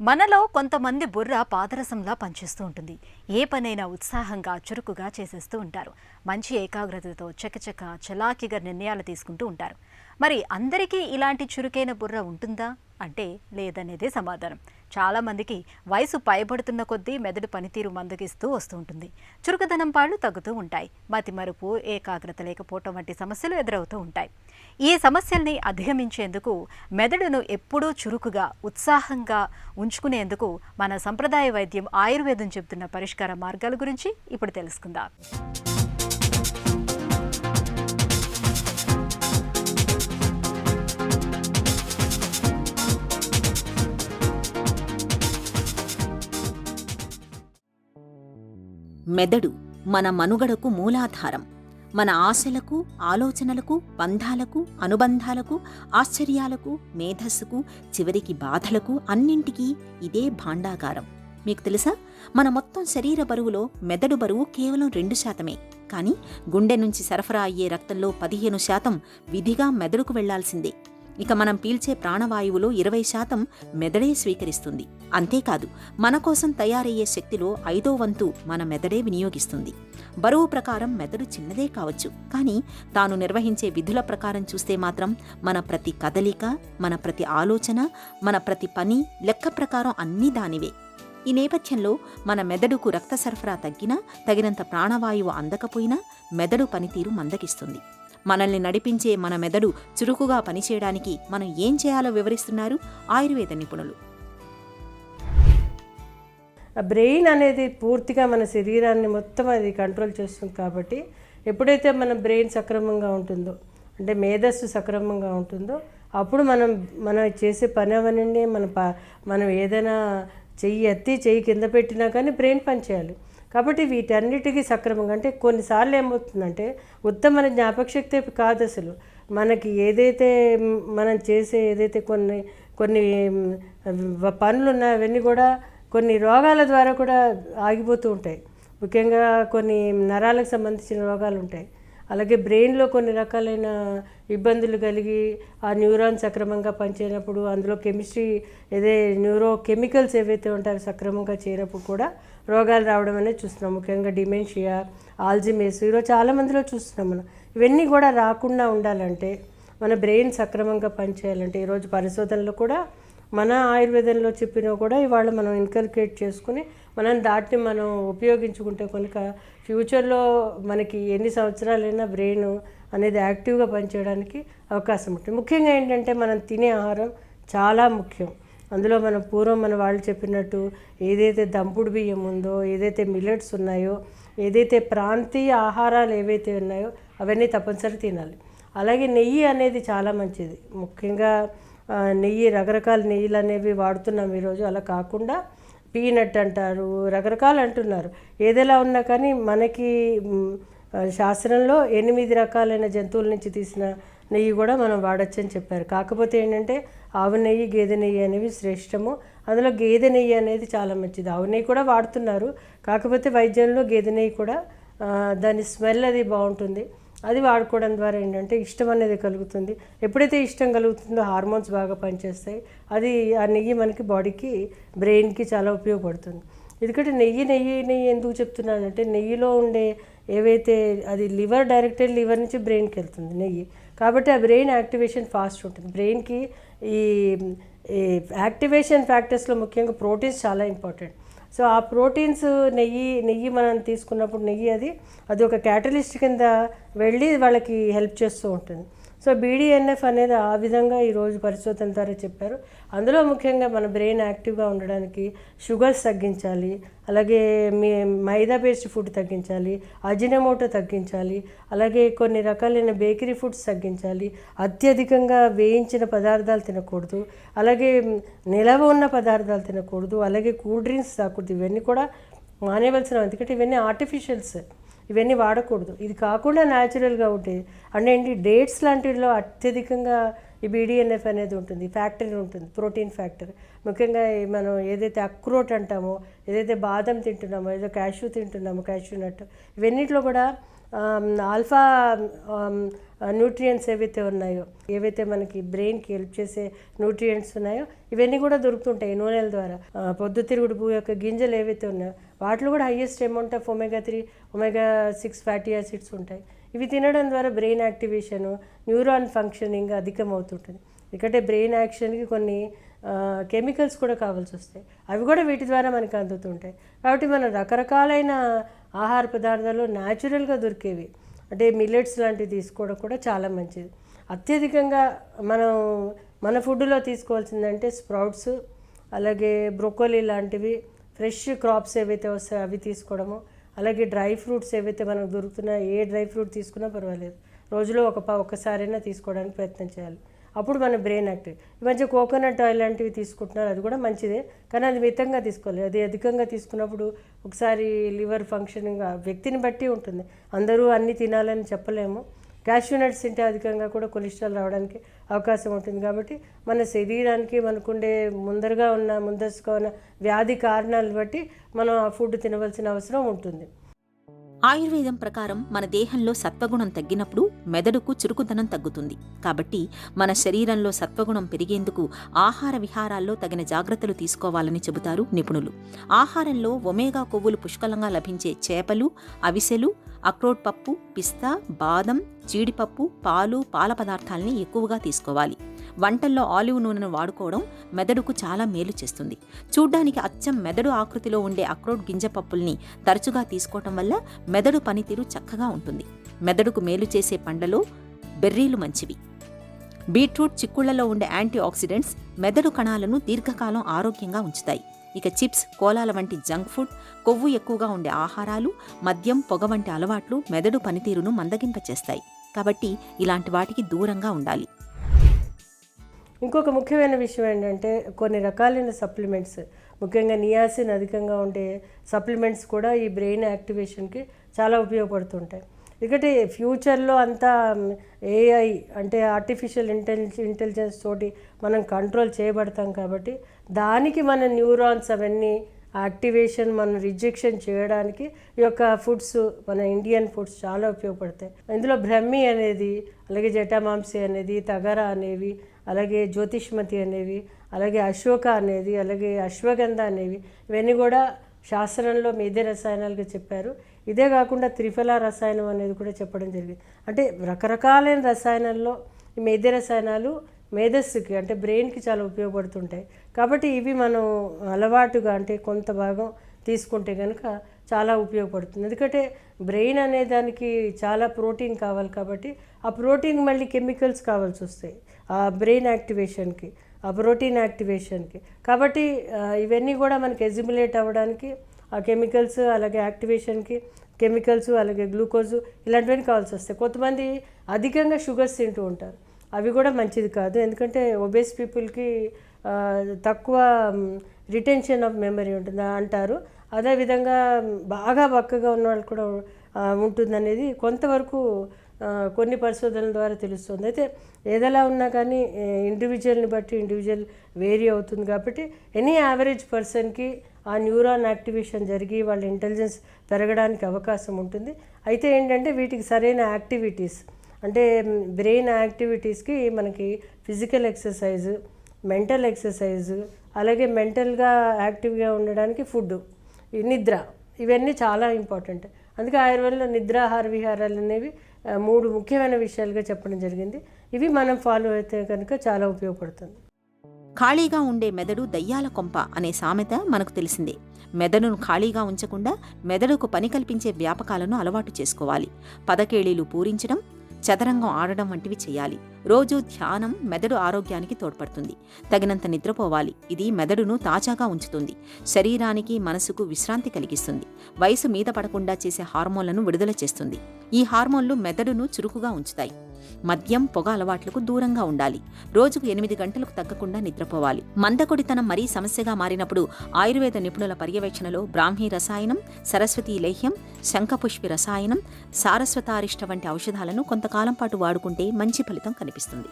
మనలో కొంతమంది బుర్ర పాదరసంలా పనిచేస్తూ ఉంటుంది. ఏ పనైనా ఉత్సాహంగా చురుకుగా చేసేస్తూ ఉంటారు. మంచి ఏకాగ్రతతో చకచక చలాకీగా నిర్ణయాలు తీసుకుంటూ ఉంటారు. మరి అందరికీ ఇలాంటి చురుకైన బుర్ర ఉంటుందా? అంటే లేదనేదే సమాధానం. చాలా మందికి వయసు పైబడుతున్న కొద్దీ మెదడు పనితీరు మందగిస్తూ వస్తూ ఉంటుంది. చురుకుదనం పాళ్ళు తగ్గుతూ ఉంటాయి. మతి మరుపు ఏకాగ్రత లేకపోవటం వంటి సమస్యలు ఎదురవుతూ ఉంటాయి. ఈ సమస్యల్ని అధిగమించేందుకు మెదడును ఎప్పుడూ చురుకుగా ఉత్సాహంగా ఉంచుకునేందుకు మన సంప్రదాయ వైద్యం ఆయుర్వేదం చెబుతున్న పరిష్కార మార్గాల గురించి ఇప్పుడు తెలుసుకుందాం. మెదడు మన మనుగడకు మూలాధారం. మన ఆశలకు ఆలోచనలకు బంధాలకు అనుబంధాలకు ఆశ్చర్యాలకు మేధస్సుకు చివరికి బాధలకు అన్నింటికీ ఇదే భాండాగారం. మీకు తెలుసా? మన మొత్తం శరీర బరువులో మెదడు బరువు కేవలం రెండు శాతమే. కానీ గుండె నుంచి సరఫరా అయ్యే రక్తంలో పదిహేను శాతం విధిగా మెదడుకు వెళ్ళాల్సిందే. ఇక మనం పీల్చే ప్రాణవాయువులో ఇరవై శాతం మెదడే స్వీకరిస్తుంది. అంతేకాదు మన కోసం తయారయ్యే శక్తిలో ఐదో వంతు మన మెదడే వినియోగిస్తుంది. బరువు ప్రకారం మెదడు చిన్నదే కావచ్చు కానీ తాను నిర్వహించే విధుల ప్రకారం చూస్తే మాత్రం మన ప్రతి కదలిక మన ప్రతి ఆలోచన మన ప్రతి పని లెక్క ప్రకారం అన్నీ దానివే. ఈ నేపథ్యంలో మన మెదడుకు రక్త సరఫరా తగ్గినా తగినంత ప్రాణవాయువు అందకపోయినా మెదడు పనితీరు మందగిస్తుంది. మనల్ని నడిపించే మన మెదడు చురుకుగా పనిచేయడానికి మనం ఏం చేయాలో వివరిస్తున్నారు ఆయుర్వేద నిపుణులు. ఆ బ్రెయిన్ అనేది పూర్తిగా మన శరీరాన్ని మొత్తం అది కంట్రోల్ చేస్తుంది కాబట్టి ఎప్పుడైతే మన బ్రెయిన్ సక్రమంగా ఉంటుందో అంటే మేధస్సు సక్రమంగా ఉంటుందో అప్పుడు మనం మనం చేసే పని అవనండి మన ప మనం ఏదైనా చెయ్యి ఎత్తి చెయ్యి కింద పెట్టినా కానీ బ్రెయిన్ పనిచేయాలి. కాబట్టి వీటన్నిటికీ సక్రమంగా అంటే కొన్నిసార్లు ఏమవుతుందంటే ఉత్తమ జ్ఞాపకశక్తి కాదు అసలు. మనకి ఏదైతే మనం చేసే ఏదైతే కొన్ని కొన్ని పనులు ఉన్నాయో అవన్నీ కూడా కొన్ని రోగాల ద్వారా కూడా ఆగిపోతూ ఉంటాయి. ముఖ్యంగా కొన్ని నరాలకు సంబంధించిన రోగాలు ఉంటాయి. అలాగే బ్రెయిన్లో కొన్ని రకాలైన ఇబ్బందులు కలిగి ఆ న్యూరాన్ సక్రమంగా పనిచేయనప్పుడు అందులో కెమిస్ట్రీ ఏదే న్యూరో కెమికల్స్ ఏవైతే ఉంటాయో సక్రమంగా చేయనప్పుడు కూడా రోగాలు రావడం అనేది చూస్తున్నాం. ముఖ్యంగా డిమెన్షియా ఆల్జిమేస్ ఈరోజు చాలా మందిలో చూస్తున్నాం మనం. ఇవన్నీ కూడా రాకుండా ఉండాలంటే మన బ్రెయిన్ సక్రమంగా పనిచేయాలంటే ఈరోజు పరిశోధనలు కూడా మన ఆయుర్వేదంలో చెప్పినా కూడా ఇవాళ మనం ఇన్కల్కేట్ చేసుకుని మనం దాటిని మనం ఉపయోగించుకుంటే కనుక ఫ్యూచర్లో మనకి ఎన్ని సంవత్సరాలైనా బ్రెయిన్ అనేది యాక్టివ్గా పనిచేయడానికి అవకాశం ఉంటుంది. ముఖ్యంగా ఏంటంటే మనం తినే ఆహారం చాలా ముఖ్యం. అందులో మనం పూర్వం మన వాళ్ళు చెప్పినట్టు ఏదైతే దంపుడు బియ్యం ఉందో ఏదైతే మిల్లెట్స్ ఉన్నాయో ఏదైతే ప్రాంతీయ ఆహారాలు ఏవైతే ఉన్నాయో అవన్నీ తప్పనిసరి తినాలి. అలాగే నెయ్యి అనేది చాలా మంచిది. ముఖ్యంగా నెయ్యి రకరకాల నెయ్యిలు అనేవి వాడుతున్నాం ఈరోజు. అలా కాకుండా పీనట్ అంటారు రకరకాలు అంటున్నారు. ఏదెలా ఉన్నా కానీ మనకి శాస్త్రంలో ఎనిమిది రకాలైన జంతువుల నుంచి తీసిన నెయ్యి కూడా మనం వాడచ్చని చెప్పారు. కాకపోతే ఏంటంటే ఆవు నెయ్యి గేదె నెయ్యి అనేవి శ్రేష్టము. అందులో గేదె నెయ్యి అనేది చాలా మంచిది. ఆవు నెయ్యి కూడా వాడుతున్నారు. కాకపోతే వైద్యంలో గేదె నెయ్యి కూడా దాని స్మెల్ అది బాగుంటుంది. అది వాడుకోవడం ద్వారా ఏంటంటే ఇష్టం అనేది కలుగుతుంది. ఎప్పుడైతే ఇష్టం కలుగుతుందో హార్మోన్స్ బాగా పనిచేస్తాయి. అది ఆ నెయ్యి మనకి బాడీకి బ్రెయిన్కి చాలా ఉపయోగపడుతుంది. ఎందుకంటే నెయ్యి నెయ్యి నెయ్యి ఎందుకు చెప్తున్నానంటే నెయ్యిలో ఉండే ఏవైతే అది లివర్ డైరెక్టెడ్ లివర్ నుంచి బ్రెయిన్కి వెళ్తుంది నెయ్యి. కాబట్టి ఆ బ్రెయిన్ యాక్టివేషన్ ఫాస్ట్ ఉంటుంది. బ్రెయిన్కి ఈ ఈ యాక్టివేషన్ ఫ్యాక్టర్స్లో ముఖ్యంగా ప్రోటీన్స్ చాలా ఇంపార్టెంట్. సో ఆ ప్రోటీన్స్ నెయ్యి నెయ్యి మనం తీసుకున్నప్పుడు నెయ్యి అది అది ఒక క్యాటలిస్ట్ కింద వెళ్ళి వాళ్ళకి హెల్ప్ చేస్తూ ఉంటుంది. సో బీడీఎన్ఎఫ్ అనేది ఆ విధంగా ఈరోజు పరిశోధన ద్వారా చెప్పారు. అందులో ముఖ్యంగా మన బ్రెయిన్ యాక్టివ్గా ఉండడానికి షుగర్స్ తగ్గించాలి అలాగే మీ మైదా బేస్డ్ ఫుడ్ తగ్గించాలి అజినమోటో తగ్గించాలి అలాగే కొన్ని రకాలైన బేకరీ ఫుడ్స్ తగ్గించాలి అత్యధికంగా వేయించిన పదార్థాలు తినకూడదు అలాగే నిలవ ఉన్న పదార్థాలు తినకూడదు అలాగే కూల్ డ్రింక్స్ తాకూడదు. ఇవన్నీ కూడా మానేవలసిన ఎందుకంటే ఇవన్నీ ఆర్టిఫిషియల్స్ ఇవన్నీ వాడకూడదు. ఇది కాకుండా న్యాచురల్గా ఉంటాయి అంటే ఏంటి? డేట్స్ లాంటిలో అత్యధికంగా ఈ బీడిఎన్ఎఫ్ అనేది ఉంటుంది. ఫ్యాక్టరీ ఉంటుంది. Protein factory. ముఖ్యంగా మనం ఏదైతే అక్రోట్ అంటామో ఏదైతే బాదం తింటున్నామో ఏదో క్యాష్యూ తింటున్నామో క్యాష్యూ నట్ ఇవన్నిట్లో కూడా ఆల్ఫా న్యూట్రియంట్స్ ఏవైతే ఉన్నాయో ఏవైతే మనకి బ్రెయిన్కి హెల్ప్ చేసే న్యూట్రియంట్స్ ఉన్నాయో ఇవన్నీ కూడా దొరుకుతుంటాయి నూనెల ద్వారా. పొద్దుతిరుగుడు పువ్వు యొక్క గింజలు ఏవైతే ఉన్నాయో వాటిలో కూడా highest amount of omega three omega six fatty acids ఉంటాయి. ఇవి తినడం ద్వారా బ్రెయిన్ యాక్టివేషన్ న్యూరాన్ ఫంక్షనింగ్ అధికమవుతుంటుంది. ఎందుకంటే బ్రెయిన్ యాక్షన్కి కొన్ని కెమికల్స్ కూడా కావాల్సి వస్తాయి. అవి కూడా వీటి ద్వారా మనకు అందుతుంటాయి. కాబట్టి మనం రకరకాలైన ఆహార పదార్థాలు న్యాచురల్గా దొరికేవి. అంటే మిల్లెట్స్ లాంటివి తీసుకోవడం కూడా చాలా మంచిది. అత్యధికంగా మనం మన ఫుడ్లో తీసుకోవాల్సిందంటే స్ప్రౌట్స్ అలాగే బ్రొకోలీ లాంటివి ఫ్రెష్ క్రాప్స్ ఏవైతే వస్తాయో అవి తీసుకోవడము. అలాగే డ్రై ఫ్రూట్స్ ఏవైతే మనకు దొరుకుతున్నాయో ఏ డ్రై ఫ్రూట్ తీసుకున్నా పర్వాలేదు. రోజులో ఒక ప ఒక్కసారైనా తీసుకోవడానికి ప్రయత్నం చేయాలి. అప్పుడు మన బ్రెయిన్ యాక్టివ్. ఈ మధ్య కోకోనట్ ఆయిల్ లాంటివి తీసుకుంటున్నారు అది కూడా మంచిదే. కానీ అది మితంగా తీసుకోవాలి. అది అధికంగా తీసుకున్నప్పుడు ఒకసారి లివర్ ఫంక్షనింగ్ వ్యక్తిని బట్టి ఉంటుంది. అందరూ అన్నీ తినాలని చెప్పలేము. క్యాష్యూ నట్స్ తింటే అధికంగా కూడా కొలెస్ట్రాల్ రావడానికి అవకాశం ఉంటుంది కాబట్టి మన శరీరానికి మనకుండే ముందరగా ఉన్న ముందస్తుగా ఉన్న వ్యాధి కారణాలను బట్టి మనం ఆ ఫుడ్ తినవలసిన అవసరం ఉంటుంది. ఆయుర్వేదం ప్రకారం మన దేహంలో సత్వగుణం తగ్గినప్పుడు మెదడుకు చురుకుదనం తగ్గుతుంది. కాబట్టి మన శరీరంలో సత్వగుణం పెరిగేందుకు ఆహార విహారాల్లో తగిన జాగ్రత్తలు తీసుకోవాలని చెబుతారు నిపుణులు. ఆహారంలో ఒమేగా కొవ్వులు పుష్కలంగా లభించే చేపలు అవిసెలు అక్రోట్ పప్పు పిస్తా బాదం జీడిపప్పు పాలు పాల పదార్థాలని ఎక్కువగా తీసుకోవాలి. వంటల్లో ఆలివ్ నూనెను వాడుకోవడం మెదడుకు చాలా మేలు చేస్తుంది. చూడ్డానికి అచ్చం మెదడు ఆకృతిలో ఉండే అక్రోట్ గింజ పప్పుల్ని తరచుగా తీసుకోవటం వల్ల మెదడు పనితీరు చక్కగా ఉంటుంది. మెదడుకు మేలు చేసే పండ్లలో బెర్రీలు మంచివి. బీట్రూట్ చిక్కుళ్ళలో ఉండే యాంటీ ఆక్సిడెంట్స్ మెదడు కణాలను దీర్ఘకాలం ఆరోగ్యంగా ఉంచుతాయి. ఇక చిప్స్ కోలాల వంటి జంక్ ఫుడ్ కొవ్వు ఎక్కువగా ఉండే ఆహారాలు మద్యం పొగ వంటి అలవాట్లు మెదడు పనితీరును మందగింపచేస్తాయి. కాబట్టి ఇలాంటి వాటికి దూరంగా ఉండాలి. ఇంకొక ముఖ్యమైన విషయం ఏంటంటే కొన్ని రకాలైన సప్లిమెంట్స్ ముఖ్యంగా నియాసిన్ అధికంగా ఉండే సప్లిమెంట్స్ కూడా ఈ బ్రెయిన్ యాక్టివేషన్కి చాలా ఉపయోగపడుతుంటాయి. ఎందుకంటే ఫ్యూచర్లో అంతా ఏఐ అంటే ఆర్టిఫిషియల్ ఇంటెలిజెన్స్ ఇంటెలిజెన్స్ తోటి మనం కంట్రోల్ చేయబడతాం కాబట్టి దానికి మన న్యూరాన్స్ అవన్నీ యాక్టివేషన్ మనం రిజెక్షన్ చేయడానికి ఈ యొక్క ఫుడ్స్ మన ఇండియన్ ఫుడ్స్ చాలా ఉపయోగపడతాయి. ఇందులో బ్రహ్మి అనేది అలాగే జటామాంసి అనేది తగర అనేవి అలాగే జ్యోతిష్మతి అనేవి అలాగే అశోక అనేది అలాగే అశ్వగంధ అనేవి ఇవన్నీ కూడా శాస్త్రంలో మేధే రసాయనాలుగా చెప్పారు. ఇదే కాకుండా త్రిఫల రసాయనం అనేది కూడా చెప్పడం జరిగింది. అంటే రకరకాలైన రసాయనాల్లో ఈ మేధే రసాయనాలు మేధస్సుకి అంటే బ్రెయిన్కి చాలా ఉపయోగపడుతుంటాయి. కాబట్టి ఇవి మనం అలవాటుగా అంటే కొంత భాగం తీసుకుంటే కనుక చాలా ఉపయోగపడుతుంది. ఎందుకంటే బ్రెయిన్ అనే దానికి చాలా ప్రోటీన్ కావాలి కాబట్టి ఆ ప్రోటీన్ మళ్ళీ కెమికల్స్ కావాల్సి వస్తాయి. బ్రెయిన్ యాక్టివేషన్కి ఆ ప్రోటీన్ యాక్టివేషన్కి. కాబట్టి ఇవన్నీ కూడా మనకి ఎజిములేట్ అవ్వడానికి ఆ కెమికల్స్ అలాగే యాక్టివేషన్కి కెమికల్స్ అలాగే గ్లూకోజ్ ఇలాంటివన్నీ కావాల్సి వస్తాయి. కొంతమంది అధికంగా షుగర్స్ తింటూ ఉంటారు. అవి కూడా మంచిది కాదు. ఎందుకంటే ఒబేస్ పీపుల్కి తక్కువ రిటెన్షన్ ఆఫ్ మెమరీ ఉంటుంది అంటారు. అదేవిధంగా బాగా బక్కగా ఉన్న వాళ్ళు కూడా ఉంటుందనేది కొంతవరకు కొన్ని పరిశోధనల ద్వారా తెలుస్తుంది. అయితే ఏదెలా ఉన్నా కానీ ఇండివిజువల్ని బట్టి ఇండివిజువల్ వేరీ అవుతుంది కాబట్టి ఎనీ యావరేజ్ పర్సన్కి ఆ న్యూరాన్ యాక్టివేషన్ జరిగి వాళ్ళ ఇంటెలిజెన్స్ పెరగడానికి అవకాశం ఉంటుంది. అయితే ఏంటంటే వీటికి సరైన యాక్టివిటీస్ అంటే బ్రెయిన్ యాక్టివిటీస్కి మనకి ఫిజికల్ ఎక్సర్సైజ్ మెంటల్ ఎక్సర్సైజ్ అలాగే మెంటల్గా యాక్టివ్గా ఉండడానికి ఫుడ్ ఈ నిద్ర ఇవన్నీ చాలా ఇంపార్టెంట్ అందుకే ఆయుర్వేదంలో నిద్రాహార విహారాలు అనేవి మూడు ముఖ్యమైన విషయాలుగా చెప్పడం జరిగింది. ఇవి మనం ఫాలో అయితే కనుక చాలా ఉపయోగపడుతుంది. ఖాళీగా ఉండే మెదడు దయ్యాల కొంప అనే సామెత మనకు తెలిసిందే. మెదడును ఖాళీగా ఉంచకుండా మెదడుకు పని కల్పించే వ్యాపకాలను అలవాటు చేసుకోవాలి. పదకేళీలు పూరించడం చదరంగం ఆడడం వంటివి చేయాలి. రోజు ధ్యానం మెదడు ఆరోగ్యానికి తోడ్పడుతుంది. తగినంత నిద్రపోవాలి. ఇది మెదడును తాజాగా ఉంచుతుంది. శరీరానికి మనసుకు విశ్రాంతి కలిగిస్తుంది. వయసు మీద పడకుండా చేసే హార్మోన్లను విడుదల చేస్తుంది. ఈ హార్మోన్లు మెదడును చురుకుగా ఉంచుతాయి. మద్యం పొగ అలవాట్లకు దూరంగా ఉండాలి. రోజుకు ఎనిమిది గంటలకు తగ్గకుండా నిద్రపోవాలి. మందకొడితనం మరీ సమస్యగా మారినప్పుడు ఆయుర్వేద నిపుణుల పర్యవేక్షణలో బ్రాహ్మీ రసాయనం సరస్వతీ లేహ్యం శంఖపుష్పి రసాయనం సారస్వతారిష్ట వంటి ఔషధాలను కొంతకాలం పాటు వాడుకుంటే మంచి ఫలితం కనిపిస్తుంది.